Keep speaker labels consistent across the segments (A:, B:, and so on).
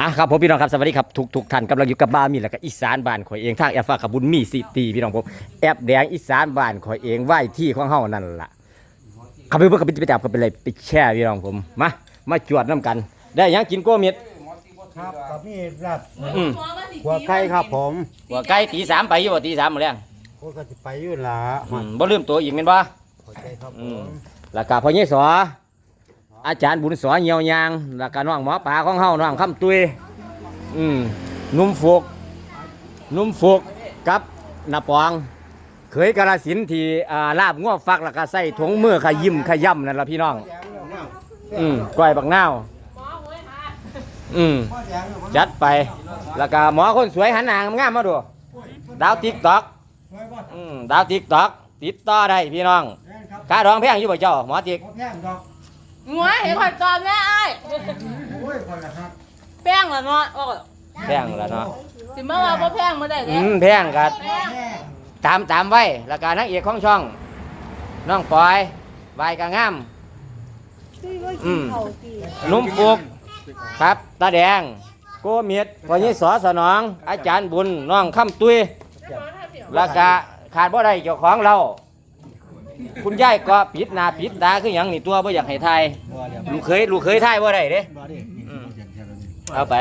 A: อะครับผมพี่น้องครับสวัสดีครับทุกทุกท่านกำลังอยู่กับบ้านมีแล้วก็อีสานบ้านข่อยเองทางแอฟฟ้าขบุญมีสิตีพี่น้องผมแอปแดงอีสานบ้านข่อยเองไหว้ที่ของเฮานั่นล่ะขับไปเบิ่งกับไปจับกันไปเลยไปแช่พี่น้องผมมามาจวดน้ำกัน ได้หยังกินโก้เม็ด
B: ครับกับนี่รับ
A: อืม
B: หัวไก่ครับผม
A: หัวไก่ตีสามไปอยู่บ่ตีสามมื้อแรง
B: โอ้ก็จะไปอยู่ละ
A: อืมบ่ลืมตัวอีกแม่นบ่
B: หัวใจครับผ
A: อืม
B: ม
A: แล้วก็พ่อเยสอ อาจารย์บุญสอเหี่ยวยางแล้วก็น้องหมอปลาของเฮาน้องคำตุยอืมนุ่มฟุกนุ่มฟุกกับนาปองเคยกาลสินที่อ่าลาบง้อฟักแล้วก็ใส่ถุงมือขยิ้มขย่ำนั่นล่ะพี่น้อง อืมก้อยบักนาวอืมจัดไป แล้วก็หมอคนสวยหันหน้างามมาดูดาวติ๊กตอกอืมดาวติ๊กตอกติดต่อได้พี่น้องค่าดองแพงอยู่บ่เจ้าหมอติ๊ก
B: งดอก
C: งัวเห็นข่อยตอนแม่ไอ้าย
B: โอ้ยคนละครับ
C: แป้งละเนาะว่าก็
A: แพงแล้วเนาะ
C: สิมาว่าบ่แพงมาได้
A: อื
C: เด้
A: มแพงกัด
C: แป้ง
A: ตามตามไว้แล้วก็นางเอกของช่อง น้องปอยใบายกะงาม อืม นุ่มฟุกครับตาแดงโกเมียดพอยี่สอสนอง อาจารย์บุญน้องคำตุยแล้วก็ขาดบ่ได้เจ้าของเรา คุณยายก็ปิดหน้าปิดตาคือหยังนี่ตัวบ่อยากให้ทายลูกเคยลูกเคยทายบ่ได้เด้อืมเอาไป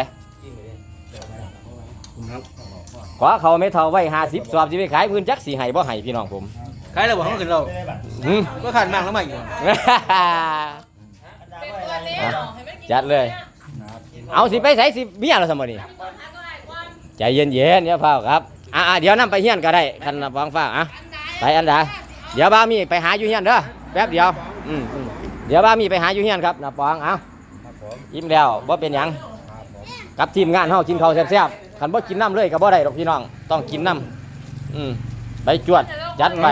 A: ขอเขาไม่เท่าไว้50สอบสิไปขายพื้นจักสิให้บ่ให้พี่น้องผม
D: ใครเราบอกเขาขึ้นเรา
A: หืม
D: ก็ขาดมากแล้วมาอีก
A: จัดเลย เอาสิไปใส่สิเมียเราสมบัติใจเย็นๆอย่าเฝ้าครับอ่าเดี๋ยวนํไปเฮียนก็ได้คันน่ะฟังฟ้าอะไปอันดา เดี๋ยวบ้ามีไปหาอยู่เฮียนเด้อแป๊บเดียวอืมอืมเดี๋ยวบ้ามีไปหาอยู่เฮียนครับน่ะปองเอา
B: ครับผม
A: อิ่มแล้วบ่าเป็นหยังกับทีมงานเฮากินข้าวแซ่บๆคันบ่กินน้ำเลยก็บ่ได้ดอกพี่น้อง ต้องกินน้ำอืมไปจวดจัดไป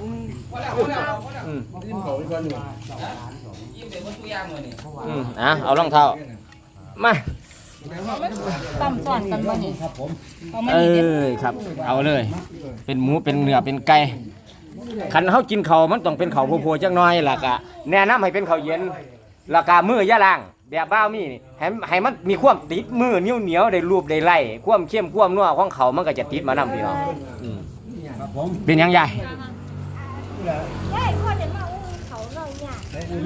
A: อืมอืมอะเอารองเท้ามา
C: ตั้มซ้อนกันบ่นี่
B: ครับผม
C: เอามา
A: เอ
C: นี่เด้
A: อครับ เอาเลย เป็นหมูเป็นเนื้อเป็นไก่คันเฮากินข้าวมันต้องเป็นข้าวโพๆจังน้อยล่ะก็แนะนำให้เป็นข้าวเย็นแล้วก็มือย่าล้างแบบบ้าวมีนี่ให้ให้มันมีความติดมือเหนียวเหนียวๆได้รูปได้ไล่ความเข้มความนัวของเขามันก็จะติดมานำพี่น้องอืม
B: ครับผม
A: เป็นหยังยาย
E: ได้พ่อจะมาอุ้มเขาหน่ อยเนี่ย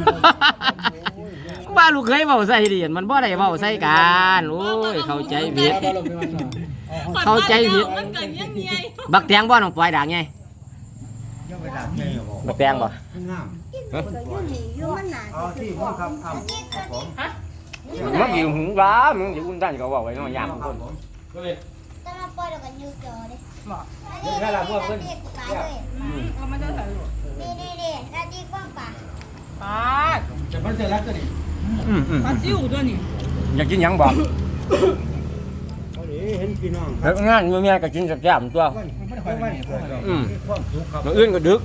A: บ้านลูกเคยเว้าใส่ดิมันบ่ได้เว้าใส่กันโอ้ยเข้าใจผิดเข้าใจผิด
C: มันกันยังไง
A: บักแตงบ่น้องปล่อยด่างไง
B: ยังเวลาเที่ยวบอก
A: บักแตงบ่
B: งาม
E: ก็อยู่นี่อยู่มันหนา
B: เอาที่ผมครับทำครับผม
A: มันอยู่หูร้ามึงอยู่อุ่นดันก็เว้าไว้เนาะยาม
B: ค
A: ค
B: รั
A: น
B: บผม
E: แต่มาปล่อยแล้วก็ยูจอเลย
B: นี่แค่ละพวกเพิ่น
E: เด็กตายเลย
C: เอามาได้ถ่ายรูป
E: นี่นี่นี่นาทีกว้างปาก
C: ปาด
D: จะมันจะรักกันนี่
A: อืมอืม
C: ปาดซิวตัวนี้
A: อยากกินหยังบอก
B: เอาดิเห็นพี่น้องค
A: เฮ็
B: รับ
A: ดงานมื้อเมียก็กินแซ่บๆตัว
B: วันไม่ได้ค่อยวันเกิดดอก
A: อืม
B: มีความสุขครับ
A: มื้ออื่นก็ดึก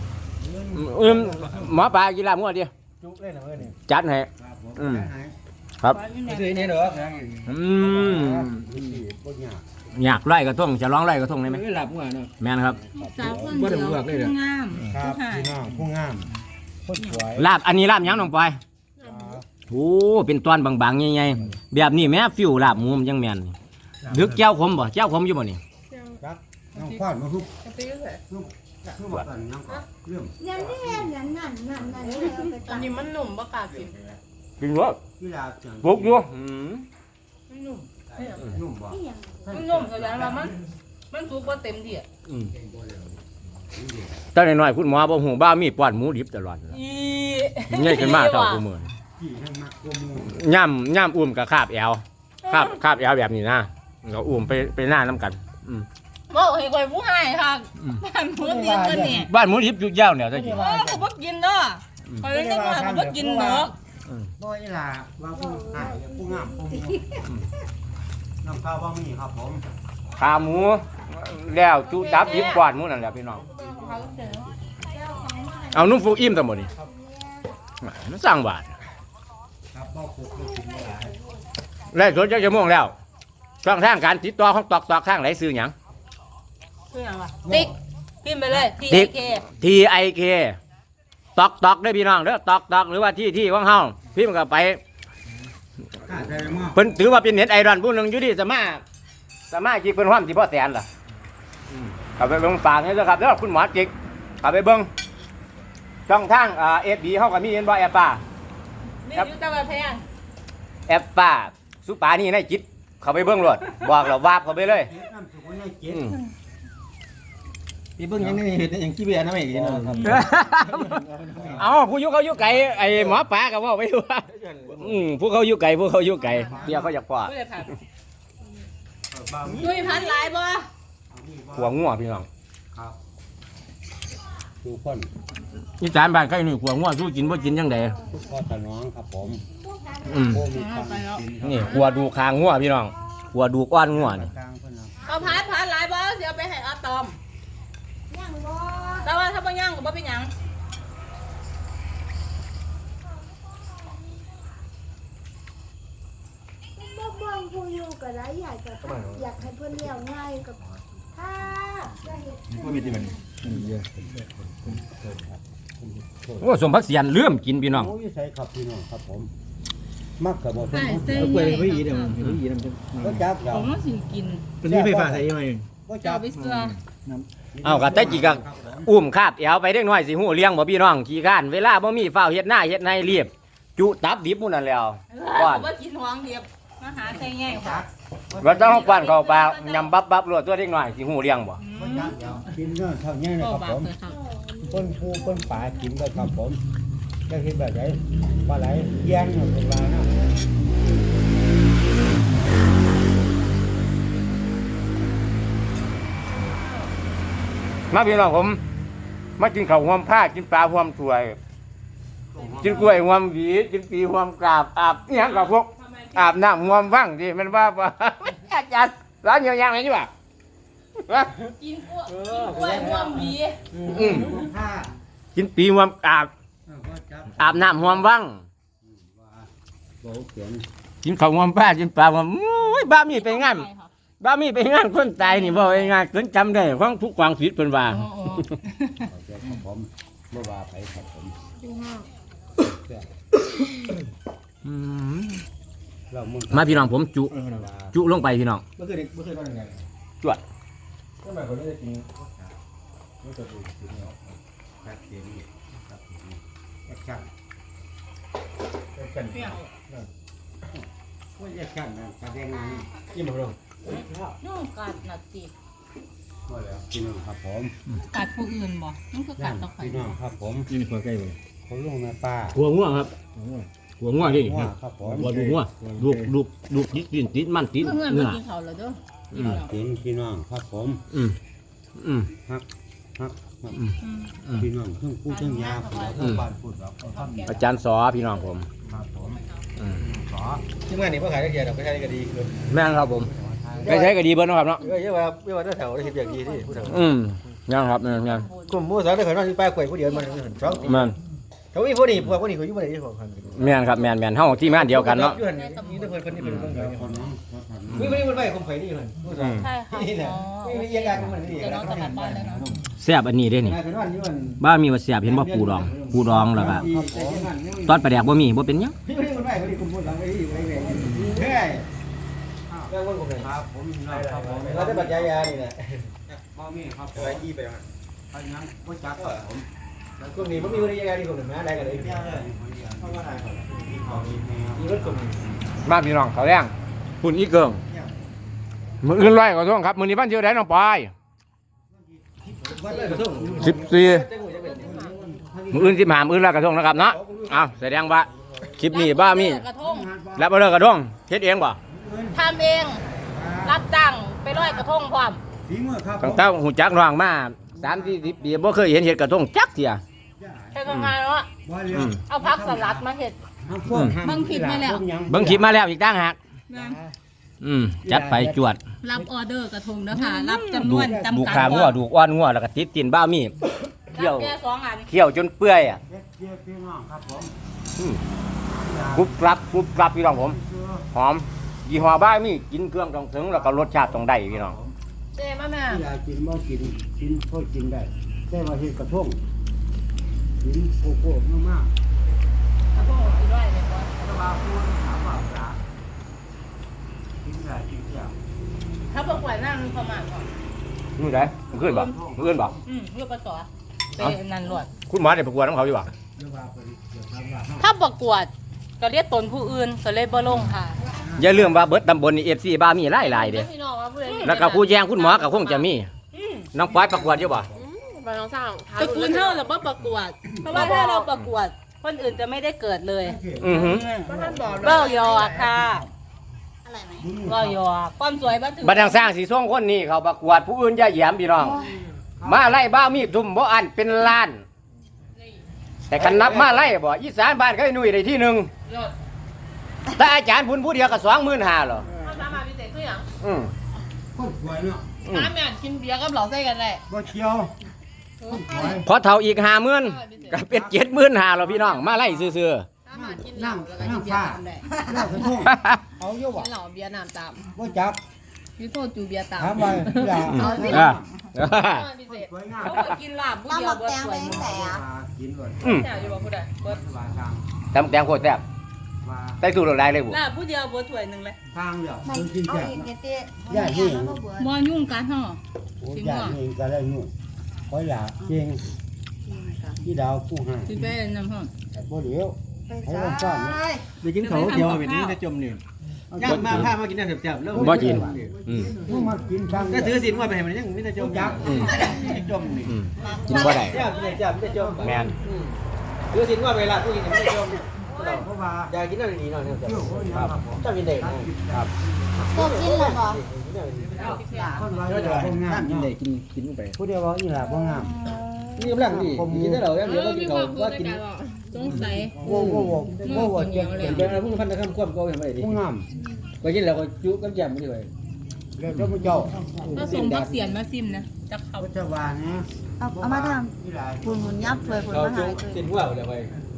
A: อื่นหมอปลากินลาบงัวดิ
B: จุกเลยนะเว้ยนี่
A: จัดให้
B: ครับผม
A: อืม
B: ได้ไหน
A: ครับ
D: ไม่ใช่เนี่ยเหรอ
A: อืม
B: นี่บ่ยาก
A: อยากไล่กระทงจะร้องไล่กระทงได้ไหม
D: ไม่หลับหัวเนาะ
A: แม่นครับ
C: สาวคน
D: บ่ได้
C: เดียว
D: เลือกเลยเหรอ
C: งาม
B: ครับพี่น้องผู้งาม คนสวย
A: ลาบอันนี้ลาบหยังน้องปอย
B: ครับ
A: โอ้เป็นตอนบางๆใหญ่ๆแบบนี้แม่ฟิวลาบหมูมันยังแม่นดึกแก้วขมบ่แก้วขมอยู่บ่นี่
B: ครับน้องควานมาฮุบฮุบกันน้องควานเรื่อง
E: ยังนี่นั่นนั่นนั่นนั่นนี่เอาไป
C: อั
E: ตั
C: น
E: ด
C: นี้มันหนุ่มบ่กล้ากิน
A: กินบ่
B: เวลาจัง
A: ปลุกอยู่อืม
C: มันหนุ่ม
B: นุ่มบ่
E: นี่ยัง
C: มันหนุ่มแสดงว่ามันมันสุกบ่เต็มที่อะ
A: ตอนน้อยๆคุณหมอบ่ฮู้บ้ามีป้อนหมูดิบตลอด
C: อี
A: ใหญ่ขึ้นมาเท่ากูมื้อ
B: พี่ให้มักกว่าหมู
A: ย่ำย่ำอุ้มกับคาบแอวคาบคาบแอวแบบนี้นะก็อุ้มไปไปหน้าน้ำกัน
C: บอกให้ข่อยผู้ให้ค่ะ
A: อืม
C: บ้านมื้อนี้มันนี่
A: บ้านหมูดิบอยู่ยาวเนี่ยตะกี้
C: เออเขาบ่กินเด้อข่อยยังจังว่าเขาบ่กินเนาะ
B: บ่อีหล่าว่าผู้หายผู้งามผู้หมูน้ำข้าวบ่มีครับผม
A: ขาหมู แล้วจุดับดิบกวาดหมูนั่นแหละพี่น้องเอานุ่มฟูอิ่มทั้งหมดนี่มันสร้างบาท
B: ครับบ่คุกบ่กินบ่หลาย
A: แล้วสดจักจะม่วงแล้วช่องทางการติดต่อของตอกตอกทางไหนซื้อหยัง
C: คือหยังวะติ๊กพิมพ์ไปเลย T
A: ติ๊ก
C: K
A: T I K ตอกตอกได้อพี่น้องเด้อตอกตอกหรือว่าที่ที่ของเฮาพี่มันก็ไป
B: ข้าใจมาก
A: เพิ่นถือว่าเป็นเน็ตไอรอนผู้หนึงอยู่ที่สมาสมาจิกเพิ่นความสิบ่แสนล่ะ อืมเข้าไปเบิ่งฝากนี่เด้อครับเด้อคุณหมอจิกเข้าไปเบิ่งช่องทางอ่า FB เฮาก็มีเห็นบ่แอปป้า
C: นี่
A: ครับ
C: อยู่ตะวันแพง
A: แอปป้าสุปานี่ในจิตเข้าไปเบิ่งโลดบอกแล้ววาบเข้าไปเลย
B: เจ็ดน้ำสุกในเจ็ด
A: อืม
D: พี่เบิ้งยังนี่เห็นยังขี้เบียร์นะไม่กินเนาะครับ
A: เอาผู้อยู่เขาอยู่ไกลไอ้หมอปลาก็เว่าไปว่าอืมผู้เขาอยู่ไกลผู้เขาอยู่ไกลเดี๋ยวเขาอยากกว่า
C: ไม่ได้ผัก
B: บาง
C: ดุยพันหลายบ่
A: หัวงัวพี่น้อง
B: ครับดูคน
A: นี่จานบ้านใครนี่หัวงัวสู้กินบ่กินจังได
B: ทุกข้อตะน้องครับผม
A: อืม
B: โอ้มีความกิน
A: นี่หัวดูคางงัวพี่น้องหัวดูก้อนงัวนี่
B: กลางคนนะ
C: เอาพันพันหลายบ่เดี๋ยวไปให้อาตอม
E: ย่างบ่
C: แต่ว่าถ้าบ่ย่างก็บ่เป็นหยัง
E: บ่เบิ่งผู้อยู่ก็หลายอยากกับอยากให้เพิ่นเลี้ยงง่ายกับถ้าจะเฮ็ด
D: ก็มีที่มัน
A: โอ้สมพักเสียนเลื่อมกินพี่น้อง
B: โอ้ยใส่ครับพี่น้องครับผมมักกับบ่เป็น
D: เอากล้วยไปอีเดี๋ยวไปอีน้ำจะ
B: ก็จับเรา
C: ผมมันสิกิน
D: เป็นนี่ไฟฟ้าใส่ยังไง
B: ก็
C: เจ้า
B: จับ
C: ไปเสือ
A: เอากะแต่จิกะอุ้มคาบเอวไปเด็กน้อยสิหูเลี้ยงบ่พี่น้องขี้ข้านเวลาบ่มีฟ้าวเฮ็ดหน้าเฮ็ดในรีบจุตับดิบหมู่นั่นแล้ว
C: ว่าบ่กินหวงเดียบมาหาใส่แง่ค่ะ
A: เราต้องเอากวนเข้าปากยำบับบับรวดตัวเด็กน้อยสิหูเลี้ยงบ่
B: ก็จับเรากินเรื่องเท่านี้นะ
C: ก็
B: ครับ
C: บา
B: ผม
C: เลยค่ะ
B: คนผู้คนป่ากินก็ครับผมจะคิดแบบไหนปลาไหลเยี่ยนหมดเวลานะ
A: มาพี่น้องผมมากินข้าวหวมผ้ากินปลาหวมถวยกินกล้วยหวมหวีกินปีหวมกราบอาบนี่ยังกับพวก อาบน้ำหวมว่างดิมันว่าว่าอาจารย์ร้านเยียวยางไหนนี่บ่ะวะ
C: กินกล้วยกินกล้วยหวงหวี
A: อืม
B: ผ้า
A: กินปีหวมอาบ
B: ก็จับ
A: อาบน้ำหวมว่าง
B: โบเขียน
A: กินข้าวหวมผ้ากินปลาหวมโอ้ยบ้ามีไปงานบ้ามีไปงานคนตายนี่บ่ไปงานจนจำได้ของทุกความผิดเพิ่นว่า
C: โอ้โห
B: เขาเขียนครับผมเมื่อว่าไปครับผม
E: ดูห้า
A: อืม
B: เรามุ่ง
A: มาพี่น้องผมจุจุลงไปพี่น้อง
D: เมื่อคืนเมื่อคืนนอนยังไง
A: จวด
D: ก็หมายคนนี้จะกิน
B: ไม่จะดูถึงเนาะครับเขียนครับแอคชั่น
D: กัน
C: เปรี้ยว
B: ว่าแอคชั่นนะแสดงงาน
D: กินหมดเลย
C: นู่นกัดน่ะติ
B: ว่าแล้วพี่น้องครับผม
C: กัดผู้อื่นบ่มันคือกั
B: นั่
C: ด
B: น
C: ตะไคร้
B: พี่น้องครับผม
D: กินหัวไก่เลย
B: เขาลงในป่า
A: หัวง่วงครับหัวง่วง ดิ
B: ว่าครับผม
A: หัวดูง่วงลูกลูกลูกติดติดติดมันติด
C: เพื่อน
A: เนื้
C: มา
A: อ
C: กินข้าวแล้วเด้อ
A: อืม
B: กินพี่น้องครับผม
A: อืมอืม
B: ฮักฮัก
C: อืม
B: พี่น้องทั้งผู้ทั้งยาผมทั้งบ้านพูดแบบเขาทำ
A: อาจารย์สอพี่น้องผม
B: ครับผม
A: อืม
B: ขอ
D: ที่งานนี้พ่อขายได้เกียร์เราไปขายได้ก็ดีคือ
A: แม่นครับผมไม่ใช่ก็ดีเบิ้ลนาะครับเนาะ
D: เออเยอะว่าเยอะว่าแถวได้เห็นอย่างดีที่ผู้แถว
A: อืมยังครับยังยัง
D: กลุ่มมู่สาวได้ขายนอนที่ป้ายกล้วยผู้เดียวมันสอง
A: แม่น
D: เขาอีพวกนี้พวกพวกนี้เขาอยู่บ่ได้ที่ของคัน
A: แม่นครับแม่นแม่นเฮาที่งานเดียวกันเนาะ
D: อยู่หันนี่ทุกคนคนนี้เป็นคนไทย
B: คนน้องเขาทำ
D: มีคนนี้มันไปคมไฟนี่มันผู้สาว
C: ใช่ค่ะ
D: นี่แหละ
C: อ๋อ
D: มียังไงกันมันนี่
C: เดี๋ยวน้องจะกลับบ้านแล้วเนาะ
A: แซ่บอันนี้เด้นี่
D: นายเป็นวันนี้มัน
A: บ้ามีว่าแซ่บเห็นบ่ปูดอง ปูดองแล้วก็ตอนปลาแดกบ่มีบ่เป็นหยัง
D: พี่คนนี้มันไปคนนี้คุมพูดหลังไอ้อยู่ไอ้แหวนเฮ้ยแม่วนผมเลย
B: ครับผมครับผม
D: เราได้บัตรยายานี่แหละ
B: บ่มีครับผม
D: ไปยี่ไปมัน
B: ไปยังก็จักครับผม
D: กลุ่มนี้มันมีคนยายาที่คนหนึ่งนะได้กันเลย
B: เยอะเลยเพราะว่าอะไรครับมีเขามีแมว
D: มีรถกลุ่มนี้
A: บ้านพี่น้องเขาแรงพุ่นอีเกิงมื้ออื่นร้อยกว่าทงครับ มื้อนี้วันเดียวได้น้องปอย
D: วัดเลยกระทุ่ง
A: 14มื้ออื่น15มื้ออื่นละกระทงนะครับเนาะอ้าวแสดงว่าคลิปนี้บ้ามี
C: กระทง
A: แล้วบ่เลิกกระทงเฮ็ดเองบ่
C: ทำเอง รับจ้างไปร้อยกระทงพร้อม
B: ฝีมือครับ
A: ตั้งแต่หูจักน้องมา3 40ปีบ่เคยเห็นเฮ็ดกระทงจักเที่ย
C: ใช้งานเนาะ
B: บ่เลี้ย
A: อื
B: ง
A: ม
C: เอาพักสลัดมาเห็ด เบิ่งคลิปมาแล้ว
A: เบิ่งคลิปมาแล้วอีกต่างหากอืมจัดไปจวด
C: รับออเดอร์กระทงเด้อค่ะ รับจำนวนจำ
A: ดู
C: กัด
A: ขางัวดูอ้อนงัวแล้วก็ติดตีนบ้ามีเคี่ยว
C: รับแค่สองอัน
A: เคี่ยวจนเปื่อยอะ
B: เจ็ดพี่น้องครับผม
A: กรุบกรับกรุบกรับพี่น้องผมหอมยี่ห้อบ้ามีกินเครื่องต้องถึงแล้วก็รสชาติต้องได้พี่น้อง
C: เจ๊มาแม่
B: อยากกินบ่กินกินโคตรกินได้แต่ว่าเฮ็ดกระทง กินโกโก้มาก
C: กระทงอีกด้วยเลยก่อน
B: ๆแต่ว่าผู้ถามว่าหลายกินเที่ยว
C: ถ้าประกวดนั่งประมาณก่อน
A: นู่นไหนมันขึ้นบ่มันขึ้นบ่
C: อืมเพื่อประกวดเป็นนันหลวด
A: คุณหมอได้ประกวดของเขาอยู่บ่
B: เรื่องว่าไปเดี๋ยวทำว่า
C: ถ้าประกวดก็เรียกตนผู้อื่นก็เลยบ่ลงค่ะ
A: อย่าลืมว่าเบิดตำบลนี่ FC บ้ามีหลายๆเด้
F: พี่น้องว่าผู้ใด
A: แล้วก็ผู้แย่งคุณหมอก็คงจะมี
C: อืม
A: น้องปอยประกวดอยู่บ่
F: ไปน้องสร้าง
C: ตระกูลเท่าเราบ่ประกวด เพราะว่าถ้าเราประกวด คนอื่นจะไม่ได้เกิดเลย
A: อือหือ
F: ก็ท่านบอก
C: เบ้ายอค่ะ
E: อะไรไหม
C: เบ้ายอความสวยบ่ถึง
A: บัดทางสร้างสีส่งคนนี้เขาประกวดผู้อื่นอย่าเหยียมพี่น้อง มาไล่บ้ามีทุ่มบ่อันเป็นล้าน แต่คันนับมาไล่บ่อีสานบ้านเคยหนุ่ยได้ที่หนึ่งแต่อาจารย์บุญผู้เดียวก็สองหมื่นห้าหรอ
F: ท่านสามารถพิเศษคืออย่าง
A: อืม
B: คนสวยเนาะ
A: อืม
F: น้ำเนี่ยกินเบียร์กับเหล่าไส้กันแหละ
B: บ่เชียวคนสวย
A: พอเท่าอีกห้าหมื่นก็เป็นเจ็ดหมื่นห้าหรอพี่น้องมาไล่ซื่อ
F: สามารถกินเหล้าแล้วก็กินเบียร์ตามได้
B: เล่าสักทุ่ง
A: ๆ
B: เอาเยอะ
F: กิ
B: ว่ะ
F: นเหล้าเบียร์น้ำตาม
B: บ่จับ
F: ยูโซจูเบียร์ตาม
B: ถามไปอย่า
F: เอาสิ
A: อ่า
F: พิเศษ
B: สวยงาม
C: เขาก็กินลาบผู้
E: มา
C: เดีย
E: ห
C: ว
E: มัก
C: เบิด
E: แตง
C: สว
E: ไป
C: ย
E: ตั้งแต่อะ
B: กินเลย
A: อืม
C: เนี่ยอยู่บ่ผู้ใดเบิด
B: ว่าทาง
A: ตำแตงโคตรแซ่บ
B: ว่า
A: ใส่ตู้หลากหลายเลยบุ
C: ลาบผู้เดียวบ่ถ้วยหนึงเลย
B: ทางเดียว
E: ไม่
B: คนกิน
E: เอา
B: แซ่บ
E: อีกเนี่ยเต้
B: ย่าที่
E: แล้วก็เบื่อ
C: บ่ยุ่งกันเฮา
B: โอ้ยานี่ก็ได้นู่น คอยหลาเก่งที่ดาวผู้ให้
C: สิไปนำห้อง
B: บ่เดี๋ยว
E: ไป
B: ให้
E: จ้า
B: ลองฟังนะ
D: ไปกินเขาเดียวแบบนี้จะจมนี่ย่างมาพามากินน้ำแซ่บๆแล้ว
A: บ่กินอืม
B: ผู้มากินทาง
D: ก็ถือศีลว่าไปให้มันยังไม่ได้จมยักษ์จมนี่
A: อืมกินบ่ได้
D: แซ่บไม่ได้แซ่บไม่ได้จม
A: แม่น
D: ถือศีลว่าเวลาผู้กินไม่ได้จม
B: เพราะว่า
D: อยากกินอะไรดีหน่อยเนี่ย
B: เที่ยวคนยังครับผม
D: เจ้ากินเด็กครับ
E: ก็กินแล้วบ่
B: คนว่า
D: เจ้า
B: อี
D: จะ
B: บ่งาม
D: กิน
B: เด็
D: กกินกินไป
B: ผู้เดียวว่าอีหลาบ่งาม
D: นี่กำลังดีกินได้เหรอเดี๋ยวก็กินเขาว่ากิน
C: สงสัย
B: โว้โว้โว้โว้โว้เจ็บ
D: เห็
B: เจ็
D: น
B: บ
D: เป็นอะไรพวกพันธะคำควบก็ยังไม่ดี
B: บ่งาม
D: ไปกินแล้วก็จุกันแจ่มไม่ดีเลย
B: เดี๋ยวเจ้าพระเจ้า
C: ก็ส่งบักเสียนมาซิมนะจักเขา
B: พระวานนะ
E: เอามาทำคุณหุ่นยับเลยคุณมาหายเลย
D: กินหัวเดี๋ยวไป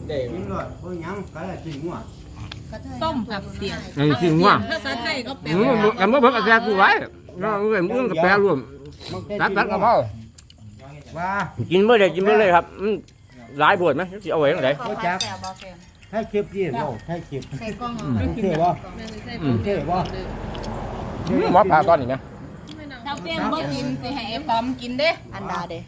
D: เด็ก
B: กินเลยผู้ยังก็ได้กินหัว
C: ส้มผักเสียน
A: อืมกินง่วง
C: ภาษาไทยก็แปล
A: อืม
C: ว่า
A: อันบ่เบิ่งก็แซ่บกูไว้น้องเอ้ยมึงก็แปรรวมตัดตัดกะเพรา
B: ว่า
A: กินเมื่อใดกินเมื่อเลยครับอืมหลายบวชไหมสิเอาไว้ตรงไหน
E: บ่จักแซ่บบ่แกง
B: ให้คลิปยี่โอ้ให้คลิป
E: ใส่กล้อง
B: โอเคบ่
A: อืม
B: โอเคบ่
A: หมอพาตอนนี้ไหม
C: ถ้าเสียนบ่กินสิให้ไอ้ปอมกินเด้
E: อันดาเด้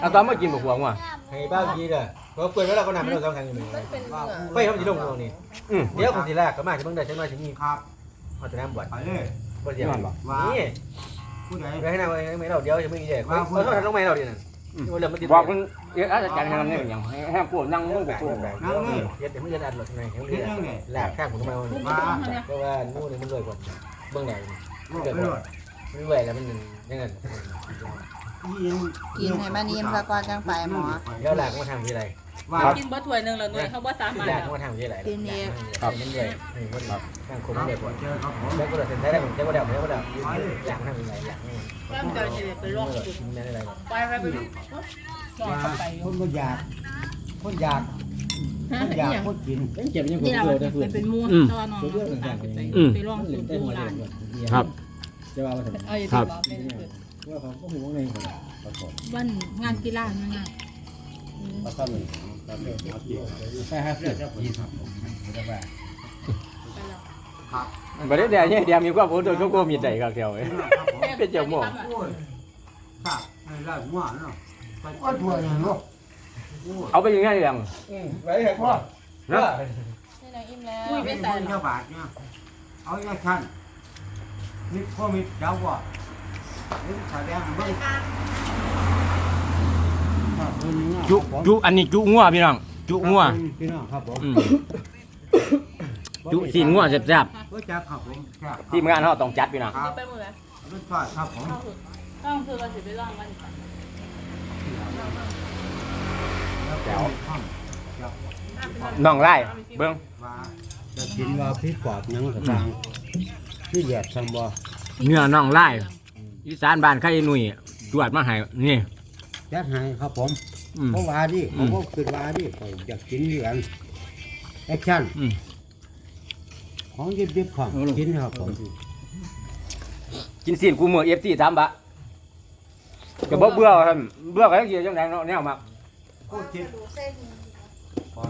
A: เอาตอนมากินบ่หัวง่วง
D: ให้บ้ากีเลย เพราะเปิดไว้แล้วก็นำไปเราสองทางอยู่นี่
F: มันเป็นเนื้อ
D: ไฟเขาจะลงตรงนี้
A: อืม
D: เดี๋ยวคนทีแรกก็มาจะเพิ่งได้ใช่ไหมถึงมี
B: ครับ
D: มาจะน้ำบวช
B: ไปเลย
D: บวชเดียว
B: ว่า
D: นี่
B: ผู้ใด
D: ไปให้นายไม่เราเดียวจะไม่มีเด็กเขาเขาทำต้องไม่เราดีนั่นเรื่องมันติด
A: บอกมันเอ๊ะอาจารย์ให้ทำเนี่ยอย่างให้ให้ปวดนั่งมึงก็ปวด
D: นั่งเลยเดี๋ยวเดี๋ยวมันจะอัดหลดไงเดี๋ยวมันจะแหลกข้างผมทำไมวะ
B: ว่า
D: เพราะว่านู่นนี่มันรวยกว่าเบื้องไหน
B: โลกไปเลย
D: มันรวยแล้วมันยังไง
E: กินให้มันอิ่มซะก่อนจังไปหมอ
D: เดี๋ยวแหลกมาทำที่ไร
B: ว่า
C: กินบ่ถ้วยหนึงแล้วหน่วยเขาบ่สามารถ
D: แหลก
C: แล้ว
D: มาทำที่ไรมันรวยมันรวยข้างคม
B: ครับ
D: รวยกว่า
B: เจอครับผม
D: แล้วก็เลยใช้ได้ผมใช้ก็ได้ผมใช้ก็ได้แหลกมาทำที่ไรแหลกนี่
C: ร่างกายจะได้ไปลองจุด
D: กินได้ไร
C: ไปไปไปลอง
B: ว่า
C: เข้าไปอยู่
B: คนบ่อยากคนอยากคนอยากคนกิน
D: เจ็บยัง
C: นี่เรา
D: เกิดได้
C: ไป
D: ฟื้น
C: เป็นหมู่ตะวันออกคือตามไปไปลองจุดดูร้าน
A: ครับ
D: จะว่าว่าทำไม
C: เอาอย่าสิ ว่าเป็น
D: ว่าเขาก็หูว่าไงคนประกอบ
C: วันงานกีฬาเนาะงาน
B: ประทับนี่ประเภทหากิน
D: ใช่ครับเกิด
B: ยี่สิบผมจะว่า
A: บ่ได้เดี๋ยวเนี่ยเดี๋ยวมีความรู้ตัวก็มีใจครับเที่ยวเอ้ยเป็นเจ้าหม้อ
B: โอ้ยครับให้ไล่หัวเนาะไปว่าถั่วอย่างเนาะ
A: เอาไปยังไงอย่าง
D: ไว้ให้พ่อ
A: นะ
F: นี่นางอิ่มแล้ว
C: อุ้ยไป
B: เป็น
C: ใส่
B: คนเจ้าบาทเนี่ยเอาอย่างชั้นมิดพ่อมิดเจ้าว่า
A: จุจุอันนี้จุงัวพี่น้อง จุงัว
B: พี่น้องครับผม
A: อืมจุสีนงัวแซ่บ
B: เพื่อจักครับผมครับ
A: ๆทีมงานเฮาต้องจัดพี่น้อง
B: ครับ
F: ไปมือไหม
B: เป็นทอดครับผม
C: ต้องคือเราสิไปลองวัน
B: แจ๋ว
A: น้องไล่เบิ่ง
B: ว่าจะกินว่าพี่ปอบหยังกระตังพี่แยกทำบ่
A: เนื้อน้องไล่ อีสานบ้านไข่หนุ่ยจวดมาให้นี่
B: ยัดให้ครับผม
A: อืม
B: เพราะว่าดิ
A: อื
B: ผม
A: ม
B: ก็คือว่าดิผมอยากกินเหมือนแอคชั่น
A: อืม
B: ของยิบยิบของกินครับผม
A: กินซีนกูมือ FT ถามบะก็บ่เบื่อครับเบื่อก็จังซี่จังได๋เนาะแนวมัก
B: พูดคิด
E: ดูเส้น
B: ของ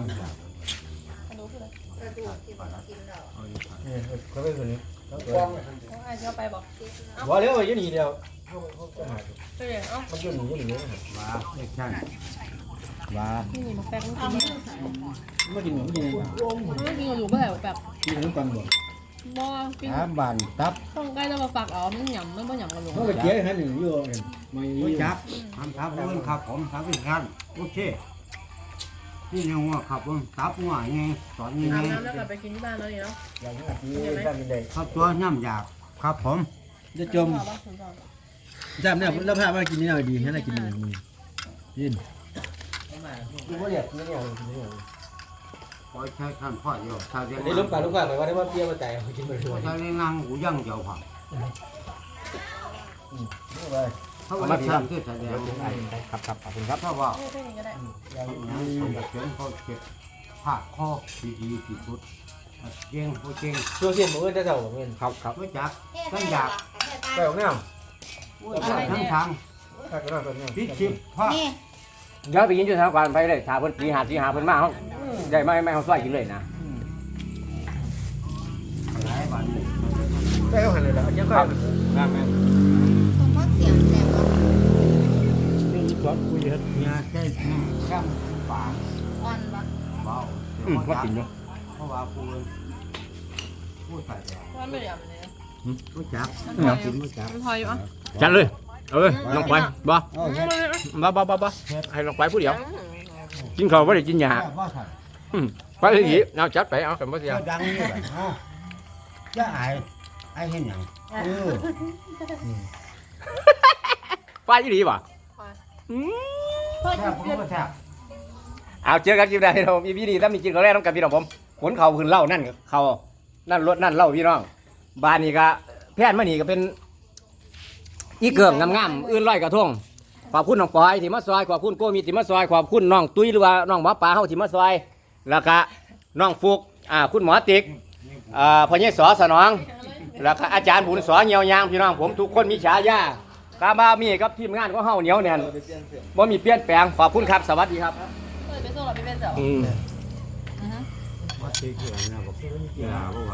E: กระดูกที่มันกินแล้ว
D: เขาเป็นคนนี้
B: ค
D: กล้อง
F: เอาไอ้เจ้าไปบอก
D: บ่เร็วอยู่นี่เดียว
F: ไปเลยเอ้า
D: มันอยู่นี่อยู่นี่
B: ว่าแอคชั่น
A: ว่า
F: นี่นี่มาแป๊กมันกิน
D: มากินหนูกิน
F: มันไม่กินกับหนูก็แล้วแบบ
D: กินน้ำกันบ่
F: บ่กิน
A: ถามบ้านตับ
F: ต้องใกล้จะมาฝากอ๋อมันหยำมันบ่หยำกับหนู
D: เขาก็เจ๊ให้หนึ่งอยู่มา
B: รู้จักทำทับเรื่องครับผมทับเป็นขั้นโอเค นี่เนี่ยว่าครับผมทับว่าไงสอนยังไง
F: อาบน้ำแล้วกลับไปกินที่บ้านแล้วนี่เนาะ
D: อย่างนี้ที่ด้านใด
B: ครับตัวน้ำอยากครับผม
D: จะจม
F: พ่อปะผมพ่อ
D: จำเนี่ยแล้วพามากินนี่หน่อยดีให้น่ากินอย่างนี้ยินกูบ่อยากกินอย่างนี้
B: ปล่อยใช้ขั้นพ่อเดียวถ้าเรียน
D: นี่ลูกปลาลูกปลาหมายว่าได้มาเปรี้ยวมาใจกินไปด้วย
B: ใช้เรียนนั่งหูยั่งเดียวครับ
D: ไป
B: เขาว่าขั้นคือแสดง
A: ครับครับขอบคุณครับ
B: เพราะว่า
F: ไม่ใช่นี่ก็ได้
B: อย่างผมจะเขียนเขาเก็บผ้าข้อดีดีที่สุดเก่งเขาเก่ง
D: ช่วงเที่ยงมื้อจะเท่าเงิน
A: ครับครับ
B: รู้จักตั้งอยาก
D: ไปออกแนว
B: ทั้งทาง
D: ถ้าก็ได้ตัวนี้
B: พิชิตพ่อ
E: นี่
A: เดี๋ยวไปกินจุดทางการไปเลยถ้าเพิ่นตีหาตีหาเพิ่นมาเฮาได้ไม่ไม่เฮาซอยกินเลยนะ
B: หลายวัน
D: ได้ก็หันเลยละยังก็
A: ครับแม่
E: ผมว่าเสียงแหลมอะ
D: นี่สอนคุยเฮ็ด
B: เนี่ยแค่ข้ามป่า
E: อ่อนปะ
B: เบา
A: อืมว่ากินอยู่
B: เพราะว่าผู้ผู้ใส่แดง
F: ว่าไม่หยำเลย
B: รู้จัก
A: เนาะ
B: กินรู้จัก
F: มันพออ
D: แค่
A: บ่บ่บ่บ่ให้น้องไปผู้เดียวกินข้าวบ่ได้กินหญ้า
B: ว่าใส่
A: ไปเลยอีเอาจัดไปเอาเป็นบ่เสีย
B: ก็ดังนี่แบบอ๋อจะอายอายเห็นหยังเออ
A: ไปอีหลีบ่
E: เพื่อ
B: แท
E: จะ
B: บผม
A: อีพีนี้ถ้ามีกินข้าวแรกน้ำกันพี่น้องผมขนเข่าขึ้นเหล่านั่นเขานั่นรถนั่นเหล่าพี่น้องบ้านนี้ก็แพทย์มานี่ก็เป็น อีเกิงงามๆอื่นร้อยกระทงขอบคุณน้องปอยที่มาซอยขอบคุณโกมีที่มาซอยขอบคุณน้องตุ้ยหรือว่าน้องหมอปลาเฮาที่มาซอย แล้วก็น้องฟุกอ่าคุณหมอติ๊กอ่าพ่อใหญ่ยสอสนอง แล้วก็อาจารย์บุญสอเหี่ยวยางพี่น้องผมทุกคนมีฉายา กาบามีกับทีมงานของเฮาเหนียวแน่นบ่มีเปลี่ยนแปลงขอบคุณครับสวัสดีครับ
F: เปิดไปส่งเราไปเป็นเจ้า
A: อืม
B: ว่าตีเกี่ยวนะบอกเวลาเพราะว่า